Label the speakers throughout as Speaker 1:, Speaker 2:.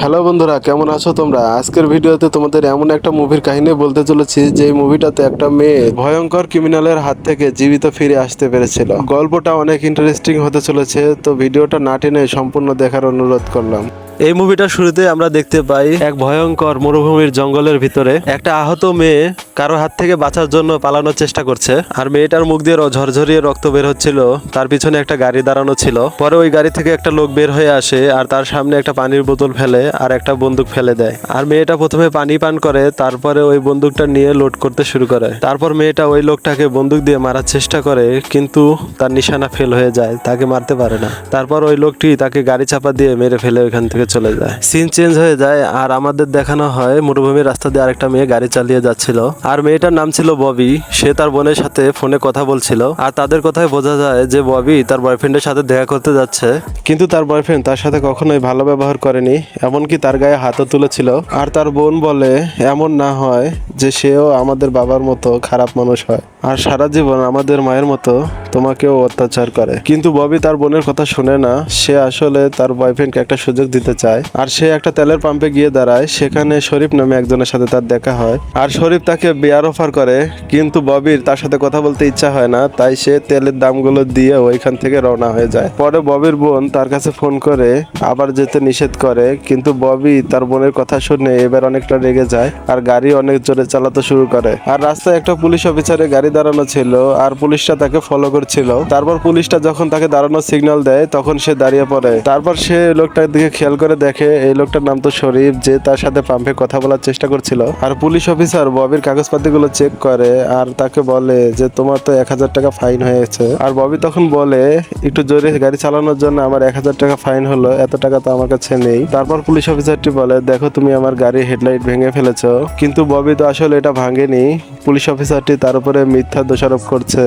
Speaker 1: Hello বন্ধুরা, কেমন আছো তোমরা? আজকের ভিডিওতে তোমাদের এমন একটা মুভির কাহিনী বলতে চলেছি যে মুভিটাতে একটা মেয়ে ভয়ঙ্কর ক্রিমিনালের হাত থেকে জীবিত ফিরে আসতে পেরেছিল। গল্পটা অনেক ইন্টারেস্টিং হতে চলেছে, তো ভিডিওটা না টেনে সম্পূর্ণ দেখার অনুরোধ করলাম।
Speaker 2: এই মুভিটার শুরুতে আমরা দেখতে পাই এক ভয়ঙ্কর মরুভূমির জঙ্গলের ভিতরে একটা আহত মেয়ে কারও হাত থেকে বাঁচার জন্য পালানোর চেষ্টা করছে, আর মেয়েটার মুখ দিয়ে ঝরঝরিয়ে রক্ত বের হচ্ছিল, তার পিছনে একটা গাড়ি দাঁড়ানো ছিল। পরে ওই গাড়ি থেকে একটা লোক বের হয়ে আসে, আর তার সামনে একটা পানির বোতল ফেলে আর একটা বন্দুক ফেলে দেয়। আর মেয়েটা প্রথমে পানি পান করে, তারপরে ওই বন্দুকটা নিয়ে লোড করতে শুরু করে। তারপর মেয়েটা ওই লোকটাকে বন্দুক দিয়ে মারার চেষ্টা করে, কিন্তু তার নিশানা ফেল হয়ে যায়, তাকে মারতে পারে না। তারপর ওই লোকটি তাকে গাড়ি চাপা দিয়ে মেরে ফেলে ওইখান থেকে চলে যায়। সিন চেঞ্জ হয়ে যায়, আর আমাদের দেখানো হয় মরুভূমির রাস্তা দিয়ে আরেকটা মেয়ে গাড়ি চালিয়ে যাচ্ছিল। আর মেয়েটার নাম ছিল ববি, সে তার বোনের সাথে ফোনে কথা বলছিল। আর তাদের কথায় বোঝা যায় যে ববি তার বয়ফ্রেন্ডের সাথে দেখা করতে যাচ্ছে,
Speaker 1: কিন্তু তার বয়ফ্রেন্ড তার সাথে কখনোই ভালো ব্যবহার করেনি এমনকি তার গায়ে হাতও তুলেছিল। আর তার বোন বলে, এমন না হয় যে সেও আমাদের বাবার মতো খারাপ মানুষ হয়। আর সারা জীবন আমাদের মায়ের মতো তোমাকেও অত্যাচার করে। কিন্তু ববি তার বোনের কথা শুনে না, সে আসলে তার বয়ফ্রেন্ডকে একটা সুযোগ দিতে চায়। আর সে একটা তেলের পাম্পে গিয়ে দাঁড়ায়, সেখানে শরীফ নামে একজনের সাথে তার দেখা হয়। আর শরীফ তাকে বিয়ার অফার করে, কিন্তু ববির তার সাথে কথা বলতে ইচ্ছা হয় না, তাই সে তেলের দামগুলো দিয়ে ওইখান থেকে রওনা হয়ে যায়। পরে ববির বোন তার কাছে ফোন করে, আবার যেতে নিষেধ করে, কিন্তু ববি তার বোনের কথা শুনে এবার অনেকটা রেগে যায়, আর গাড়ি অনেক জোরে চালাতে শুরু করে। আর রাস্তায় একটা পুলিশ অফিসারে গাড়ি দাঁড়ানো ছিল আর পুলিশটা তাকে ফলো করছিল। তারপর পুলিশটা যখন তাকে দাঁড়ানোর সিগন্যাল দেয়, তখন সে দাঁড়িয়ে পড়ে। তারপর সে লোকটার দিকে খেয়াল করে দেখে, এই লোকটার নাম তো শরীফ, যে তার সাথে পাম্পে কথা বলার চেষ্টা করছিল। আর পুলিশ অফিসার ববির কাগজপাতিগুলো চেক করে আর তাকে বলে যে, তোমার তো এক হাজার টাকা ফাইন হয়েছে আর ববি তখন বলে, একটু জোরে গাড়ি চালানোর জন্য আমার এক হাজার টাকা ফাইন হলো, এত টাকা তো আমার কাছে নেই। তারপর পুলিশ অফিসারটি বলে, দেখো তুমি আমার গাড়ির হেডলাইট ভেঙে ফেলেছো। কিন্তু ববি তো আসলে এটা ভাঙেনি। পুলিশ অফিসারটি তার উপরে মিথ্যা দোষারোপ করছে।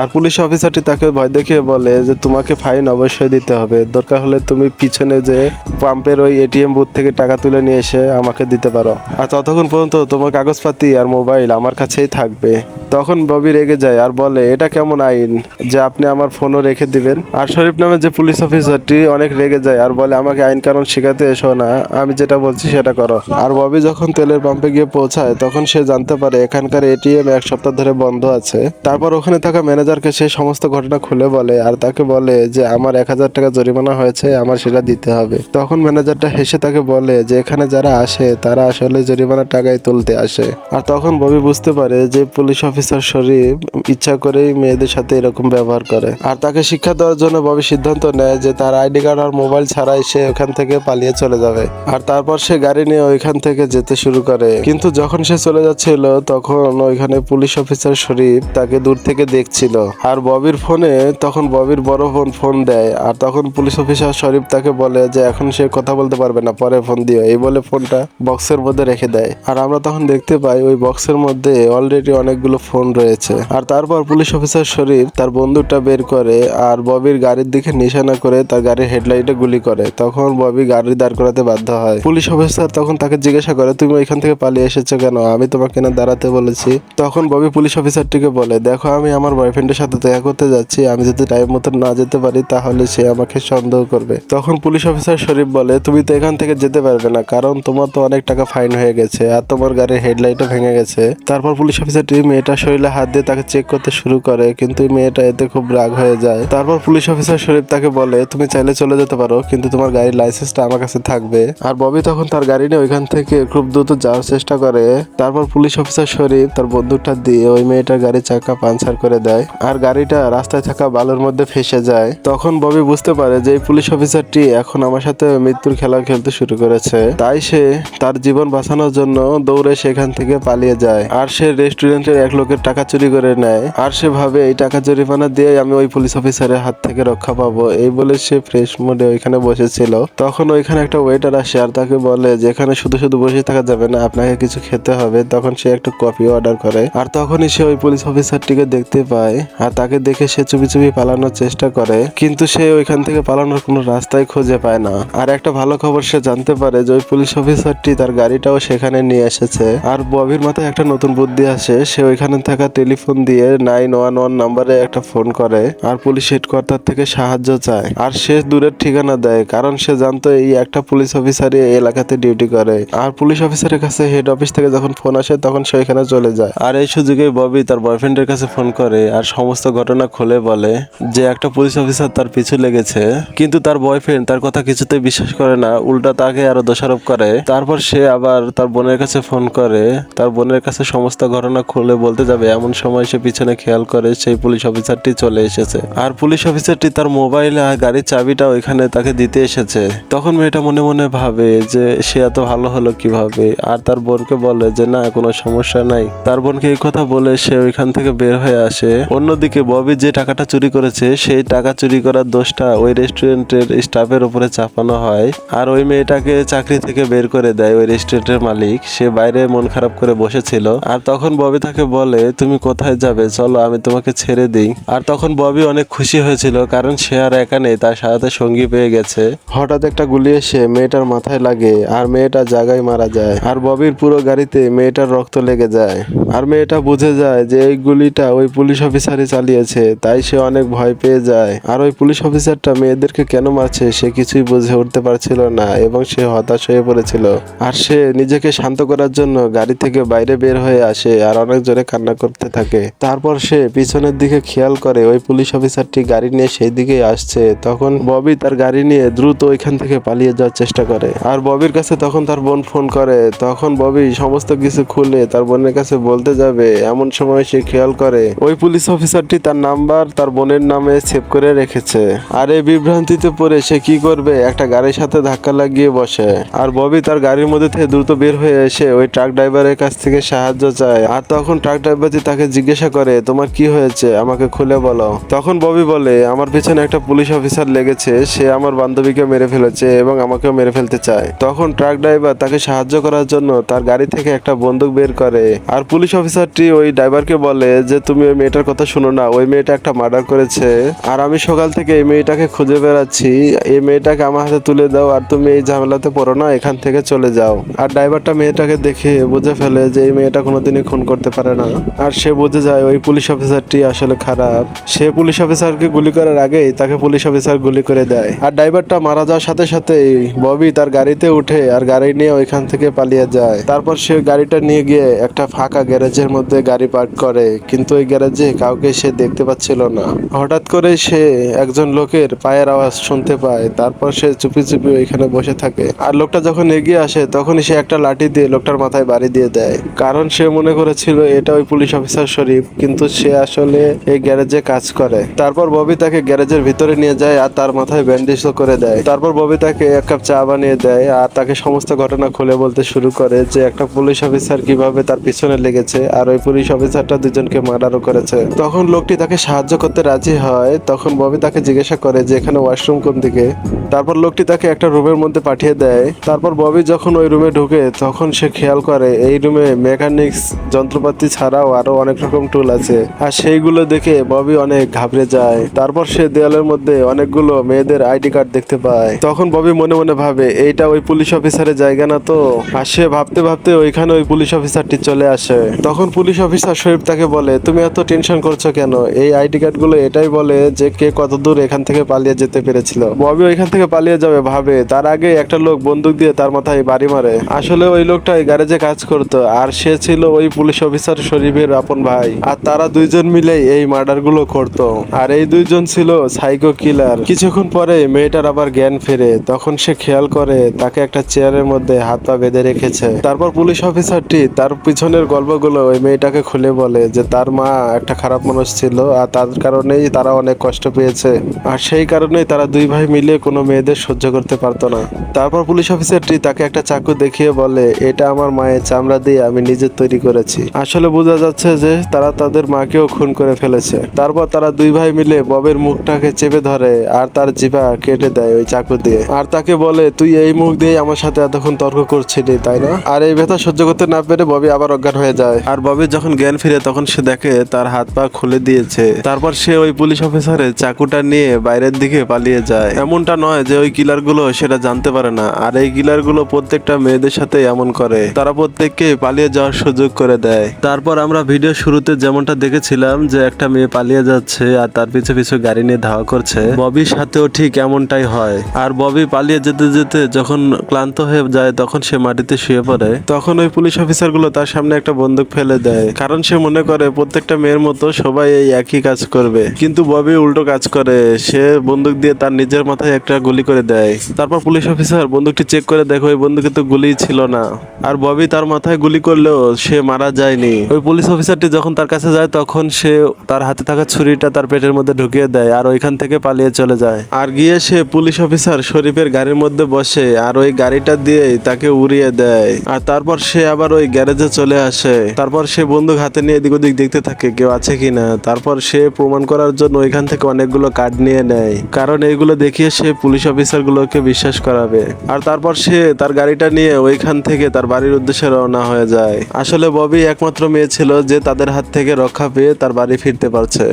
Speaker 1: আর পুলিশ অফিসারটি তাকে ভয় দেখিয়ে বলে যে, তোমাকে ফাইন অবশ্যই দিতে হবে। দরকার হলে তুমি পিছনে যে পাম্পের ওই এটিএম বুথ থেকে টাকা তুলে নিয়ে এসে আমাকে দিতে পারো। আর ততক্ষণ পর্যন্ত তোমার কাগজপাতি আর মোবাইল আমার কাছেই থাকবে। তখন ববি রেগে যায় আর বলে, এটা কেমন আইন যে আপনি আমার ফোনও রেখে দিবেন? আর শরীফ নামে যে পুলিশ অফিসারটি অনেক রেগে যায় আর বলে, আমাকে আইন কানুন শেখাতে এসো না, আমি যেটা বলছি সেটা করো। আর ববি যখন তেলের পাম্পে গিয়ে পৌঁছায়, তখন সে জানতে পারে এখানকার এটিএম এক সপ্তাহ ধরে বন্ধ আছে। তারপর ওখানে থাকা ম্যানেজারকে সে সমস্ত ঘটনা খুলে বলে আর তাকে বলে যে, আমার এক হাজার টাকা জরিমানা হয়েছে, আমার সেটা দিতে হবে। তখন ম্যানেজারটা হেসে তাকে বলে যে, এখানে যারা আসে, তারা আসলে জরিমানার টাকাই তুলতে আসে। আর তখন ববি বুঝতে পারে যে, পুলিশ অফিসার শরীফ ইচ্ছা করেই মেয়েদের সাথে এরকম ব্যবহার করে। আর তাকে শিক্ষা দেওয়ার জন্য ববি সিদ্ধান্ত নেয় যে, তার আইডি কার্ড আর মোবাইল ছাড়াই সে ওখান থেকে পালিয়ে চলে যাবে। আর তারপর সে গাড়ি নিয়ে ওইখান থেকে যেতে শুরু করে। কিন্তু যখন সে চলে যাচ্ছিল, তখন ওইখানে পুলিশ অফিসার শরীফ তাকে দূর থেকে দেখছিল। আর ববির ফোনে তখন ববির বড় বোন ফোন দেয়, আর তখন পুলিশ অফিসার শরীফ তাকে বলে যে, এখন সে কথা বলতে পারবে না, পরে ফোন দিও। এই বলে ফোনটা বক্সের মধ্যে রেখে দেয়। আর আমরা তখন দেখতে পাই ওই বক্সের মধ্যে অলরেডি অনেকগুলো ফোন রয়েছে। আর তারপর পুলিশ অফিসার শরীফ তার বন্দুকটা বের করে, আর ববির গাড়ির দিকে নিশানা করে তার গাড়ির হেডলাইটে গুলি করে। তখন ববি গাড়ি দাঁড় করাতে বাধ্য হয়। পুলিশ অফিসার তখন তাকে জিজ্ঞাসা করে, তুমি ওইখান থেকে পালিয়ে এসেছ কেন? আমি তোমাকে না দাঁড়াতে বলেছি। তখন ববি পুলিশ অফিসারটিকে বলে, দেখো, আমি আমার বয়ফ্রেন্ডের সাথে দেখা করতে যাচ্ছি। আমি যদি টাইম মতো না যেতে পারি, তাহলে সে আমাকে সন্দেহ করবে। তখন পুলিশ অফিসার শরীফ বলে, তুমি তো এখান থেকে যেতে পারবে না, কারণ তোমার তো অনেক টাকা ফাইন হয়ে গেছে আর তোমার গাড়ির হেডলাইটও ভেঙে গেছে। তারপর পুলিশ অফিসারটি মেয়েটার শরীরে হাত দিয়ে তাকে চেক করতে শুরু করে, কিন্তু মেয়েটা এতে খুব রাগ হয়ে যায়। তারপর পুলিশ অফিসার শরীফ তাকে বলে, তুমি চাইলে চলে যেতে পারো, কিন্তু তোমার গাড়ির লাইসেন্সটা আমার কাছে থাকবে। আর ববি তখন তার গাড়ি নিয়ে ওইখান থেকে খুব দ্রুত যাওয়ার চেষ্টা করে। তারপর পুলিশ অফিসার শরীফ তার বন্দুকটা দিয়ে ওই মেয়েটার গাড়ির চাকা পাঞ্চার করে দেয় আর গাড়িটা রাস্তায় থাকা বালুর মধ্যে ফেসে যায়। তখন ববি বুঝতে পারে যে পুলিশ অফিসারটি এখন আমার সাথে মৃত্যুর খেলা খেলতে শুরু করেছে। তাই সে তার জীবন বাঁচানোর জন্য দৌড়ে সেখান থেকে পালিয়ে যায়। আর সে রেস্টুরেন্টের এক লোকের টাকা চুরি করে নেয়। আর সে ভাবে, এই টাকা জরিমানা দিয়ে আমি ওই পুলিশ অফিসারের হাত থেকে রক্ষা পাবো। এই বলে সে ফ্রেশ মোডে ওইখানে বসেছিল। তখন ওইখানে একটা ওয়েটার আসে আর তাকে বলে যে এখানে শুধু শুধু বসে থাকা যাবে না, আপনাকে কিছু খেতে হবে। তখন সে একটা কফি অর্ডার করে। আর তখনই সে ওই পুলিশ অফিসারটিকে দেখতে পায় আর তাকে দেখে সে চুপি চুপি পালানোর চেষ্টা করে, কিন্তু সে ওইখান থেকে পালানোর কোনো রাস্তাই খুঁজে পায় না। আর একটা ভালো খবর সে জানতে পারে যে ওই পুলিশ অফিসারটি তার গাড়িটাও সেখানে নিয়ে এসেছে। আর ববির মাথায় একটা নতুন বুদ্ধি আসে, সে ওইখানে থাকা টেলিফোন দিয়ে নাইন ওয়ান ওয়ান নাম্বারে একটা ফোন করে আর পুলিশ হেডকোয়ার্টার থেকে সাহায্য চায়। আর সে দূরের ঠিকানা দেয়, কারণ সে জানতো এই একটা পুলিশ অফিসারই এই এলাকাতে ডিউটি করে। আর পুলিশ অফিসারের কাছে হেড অফিস থেকে যখন ফোন আসে, তখন সে এখানে চলে যায়।
Speaker 2: আর এই সুযোগে ববি তার বয়ফ্রেন্ডের কাছে ফোন করে আর সমস্ত ঘটনা খুলে বলে যে একটা পুলিশ অফিসার তার পিছু লেগেছে। কিন্তু তার বয়ফ্রেন্ড তার কথা কিছুতেই বিশ্বাস করে না, উল্টা তাকে আরও দোষারোপ করে। তারপর সে আবার তার বোনের কাছে ফোন করে, তার বোনের কাছে সমস্ত ঘটনা খুলে বলতে যাবে। এমন সময় সে পিছনে খেয়াল করে সেই পুলিশ অফিসারটি চলে এসেছে। আর পুলিশ অফিসারটি তার মোবাইল আর গাড়ির চাবিটা ওইখানে তাকে দিতে এসেছে। তখন মেয়েটা মনে মনে ভাবে যে সে এত ভালো হলো কীভাবে? আর তার বোনকে বলে যে, না, কোনো সমস্যা নাই। তার বোনকে এই কথা বলে সে ওইখান থেকে বের হয়ে আসে। অন্যদিকে ববি যে টাকাটা চুরি করেছে, সেই টাকা চুরি করার দোষটা ওই রেস্টুরেন্টের স্টাফের উপরে চাপানো হয়। আর ওই মেয়েটাকে চাকরি থেকে বের করে দেয় ওই রেস্টুরেন্টের মালিক। সে বাইরে মন খারাপ করে বসেছিল। আর তখন ববি তাকে বলে, তুমি কোথায় যাবে? চলো, আমি তোমাকে ছেড়ে দিই। আর তখন ববি অনেক খুশি হয়েছিল, কারণ সে আর একা নেই, তার সাথে সঙ্গী পেয়ে গেছে।
Speaker 1: হঠাৎ একটা গুলি এসে মেয়েটার মাথায় লাগে, আর মেয়েটা জায়গায় মারা যায়। আর ববির পুরো গাড়িতে মেয়েটার রক্ত লেগে যায়। আর মেয়েটা বুঝে যায় যে এই গুলিটা ওই পুলিশ অফিসারই চালিয়েছে, তাই সে অনেক ভয় পেয়ে যায়। আর ওই পুলিশ অফিসারটা মেয়েদেরকে কেন মারছে সে কিছুই বুঝে উঠতে পারছিল না এবং সে হতাশ হয়ে পড়েছিল। আর সে নিজেকে শান্ত করার জন্য গাড়ি থেকে বাইরে বের হয়ে আসে আর অনেক জোরে কান্না করতে থাকে। তারপর সে পিছনের দিকে খেয়াল করে ওই পুলিশ অফিসারটি গাড়ি নিয়ে সেই দিকেই আসছে। তখন ববি তার গাড়ি নিয়ে দ্রুত ওইখান থেকে পালিয়ে যাওয়ার চেষ্টা করে। আর ববির কাছে তখন তার বোন ফোন করে। তখন ববি সমস্ত কিছু খুলে তার বোনের কাছে বলতে যাবে, এমন সময় সে খেয়াল করে। ওই পুলিশ অফিসারটি তার নাম্বার তার বোনের নামে সেভ করে রেখেছে। আর এই বিভ্রান্তিতে পড়ে সে কি করবে? একটা গাড়ির সাথে ধাক্কা লাগিয়ে বসে। আর ববি তার গাড়ির মধ্যে থেকে দ্রুত বের হয়ে এসে ওই ট্রাক ড্রাইভারের কাছ থেকে সাহায্য চায়। আর তখন ট্রাক ড্রাইভারটি তাকে জিজ্ঞাসা করে, তোমার কি হয়েছে? আমাকে খুলে বলো। তখন ববি বলে, আমার পিছনে একটা পুলিশ অফিসার লেগেছে। সে আমার বান্ধবীকে মেরে ফেলেছে এবং আমাকেও মেরে ফেলতে চায়। তখন ট্রাক ড্রাইভার তাকে সাহায্য করার জন্য তার গাড়ি থেকে একটা বন্দুক বের করে। আর পুলিশ অফিসারটি ওই ড্রাইভারকে বলে যে, তুমি ওই মেয়েটার কথা শুনো না। ওই মেয়েটা একটা মার্ডার করেছে। আর আমি সকাল থেকে এই মেয়েটাকে খুঁজে বেড়াচ্ছি। এই মেয়েটাকে আমার হাতে তুলে দাও আর তুমি এই ঝামেলাতে পড়ো না। এখান থেকে চলে যাও। আর ড্রাইভারটা মেয়েটাকে দেখে বুঝে ফেলে যে, এই মেয়েটা কোনোদিনই খুন করতে পারে না। আর সে বুঝে যায় ওই পুলিশ অফিসারটি আসলে খারাপ। সে পুলিশ অফিসারকে গুলি করার আগেই তাকে পুলিশ অফিসার গুলি করে দেয়। আর ড্রাইভারটা মারা যাওয়ার সাথে সাথেই ববি তার গাড়িতে উঠে আর গাড়ি নিয়ে ওইখান থেকে পালিয়ে যায়। তারপর সে গাড়িটা নিয়ে গিয়ে একটা ফাঁকা গ্যারেজের মধ্যে গাড়ি পার্ক করে। কিন্তু ওই গ্যারেজে কাউকে সে দেখতে পাচ্ছিল না। হঠাৎ করে সে একজন লোকের পায়ের আওয়াজ শুনতে পায়, তারপর সে চুপি চুপি ওইখানে বসে থাকে। আর লোকটা যখন এগিয়ে আসে, তখনই সে একটা লাঠি দিয়ে লোকটার মাথায় বাড়ি দিয়ে দেয়। কারণ সে মনে করেছিল, এটা ওই পুলিশ অফিসার শরীফ। কিন্তু সে আসলে এই গ্যারেজে কাজ করে। তারপর ববি তাকে গ্যারেজের ভিতরে নিয়ে যায় আর তার মাথায় ব্যান্ডেজও করে দেয়। তারপর ববি তাকে এক কাপ চা বানিয়ে দেয় আর তাকে সমস্ত ঘটনা খুলে বলতে শুরু করে যে, একটা পুলিশ অফিসার কীভাবে তার পিছনে লেগেছে। আর ওই পুলিশ অফিসারটা দুজনকে মার্ডারও করেছে। তখন লোকটি তাকে সাহায্য করতে রাজি হয়। তখন ববি তাকে জিজ্ঞাসা করে যে, এখানে ওয়াশরুম কোন দিকে? তারপর লোকটি তাকে একটা রুমের মধ্যে পাঠিয়ে দেয়। তারপর ববি যখন ওই রুমে ঢুকে, তখন সে খেয়াল করে, এই রুমে মেকানিক্স, যন্ত্রপাতি ছাড়াও আরও অনেক রকম টুল আছে। আর সেইগুলো দেখে ববি অনেক ঘাবড়ে যায়। তারপর সে দেয়ালের মধ্যে অনেকগুলো মেয়েদের আইডি কার্ড দেখতে পায়। তখন ববি মনে মনে ভাবে, এইটা ওই পুলিশ অফিসারের জায়গা না তো? আর সে ভাবতে ভাবতে ওইখানে ওই পুলিশ অফিসারটি চলে আসে। তখন পুলিশ অফিসার শরীফ তাকে বলে, তুমি এত টেনশন করছ কেন? এই আইডি কার্ডগুলো এটাই বলে যে কে কত দূর এখান থেকে পালিয়ে যেতে পেরেছিল। ববি ওইখান থেকে পালিয়ে যাবে, ভাবে। তার আগে একটা লোক বন্দুক দিয়ে তার মাথায় বাড়ি মারে। আসলে ওই লোকটা গ্যারেজে কাজ করতো, আর সে ছিল ওই পুলিশ অফিসার শরীফের আপন ভাই। আর তারা দুইজন মিলে এই মার্ডারগুলো করতো। আর এই দুইজন ছিল সাইকো কিলার। কিছুক্ষণ পরে মেয়েটার আবার জ্ঞান ফেরে। তখন সে খেয়াল করে তাকে একটা চেয়ারের মধ্যে হাত পা বেঁধে রেখেছে। তারপর পুলিশ অফিসারটি তার পিছনের গল্পগুলো ওই মেয়েটাকে খুলে বলে। যে তার মা একটা খারাপ মানুষ ছিল আর তার কারণেই তারা অনেক কষ্ট পেয়েছে। আর সেই কারণেই তারা দুই ভাই মিলে কোনো মেয়েদের সহ্য করতে পারতো না। তারপর পুলিশ অফিসারটি তাকে একটা চাকু দেখিয়ে বলে, এটা আমার মায়ের চামড়া দিয়ে আমি নিজে তৈরি করেছি। আসলে বোঝা যাচ্ছে যে তারা তাদের মাকেও খুন করে ফেলেছে। তারপর তারা দুই ভাই মিলে ববের মুখটাকে চেপে ধরে আর তার জিভা কেটে দেয় ওই চাকু দিয়ে। আর তাকে বলে, তুই এই মুখ দিয়ে আমার সাথে এতক্ষণ তর্ক করছিলি, তাই না? আর এই ব্যথা সহ্য করতে না পেরে ববি আবার অজ্ঞান হয়ে যায়। আর ববির যখন জ্ঞান ফিরে তখন সে দেখে তার হাত পা খুলে দিয়েছে। তারপর সে ওই পুলিশ অফিসারের চাকুটা নিয়ে বাইরের দিকে পালিয়ে যায়। এমনটা নয় যে ওই কিলারগুলো সেটা জানতে পারে না, আর এই কিলারগুলো প্রত্যেকটা মেয়েদের সাথে এমন করে। তারা প্রত্যেককে পালিয়ে যাওয়ার সুযোগ করে দেয়। তারপর আমরা ভিডিও শুরুতে যেমনটা দেখেছিলাম যে একটা মেয়ে পালিয়ে যাচ্ছে আর তার পিছু পিছু গাড়ি নিয়ে ধাওয়া করছে, ববির সাথেও ঠিক এমনটাই হয়। আর ববি পালিয়ে যেতে যেতে যখন ক্লান্ত হয়ে যায় তখন সে মাটিতে শুয়ে পড়ে। তখন ওই পুলিশ অফিসারগুলো তার সামনে একটা বন্দুক ফেলে দেয়, কারণ সে মনে করে, প্রত্যেকটা মেয়ের মতো সবাই এই একই কাজ করবে। কিন্তু ববি উল্টো কাজ করে। সে বন্দুক দিয়ে তার নিজের মাথায় একটা গুলি করে দেয়। তারপর পুলিশ অফিসার বন্দুকটি চেক করে দেখো ওই বন্দুকে তো গুলি ছিল না। আর ববি তার মাথায় গুলি করলেও সে মারা যায়নি। ওই পুলিশ অফিসারটি যখন তার কাছে যায়, তখন সে তার হাতে থাকা ছুরিটা তার পেটের মধ্যে ঢুকিয়ে দেয় আর ওইখান থেকে পালিয়ে চলে যায়। আর গিয়ে সে পুলিশ অফিসার শরীফের গাড়ির মধ্যে বসে আর ওই গাড়িটা দিয়েই তাকে উড়িয়ে দেয়। আর তারপর সে আবার ওই গ্যারেজে চলে আসে। তারপর সে বন্দুক হাতে নিয়ে এদিক ওদিক দেখতে থাকে কেউ আছে কিনা। তারপর সে প্রমাণ করার জন্য ওইখান থেকে অনেকগুলো কার্ড নিয়ে নেয়। কারণ এইগুলো দেখিয়ে সে পুলিশ অফিসার গুলোকে বিশ্বাস করাবে। আর তারপর সে তার গাড়িটা নিয়ে ওইখান থেকে তার বাড়ির উদ্দেশ্যে রওনা হয়ে যায়। আসলে ববি একমাত্র মেয়ে ছিল যে তাদের হাত থেকে রক্ষা পেয়ে তার বাড়ি ফিরতে পারছে।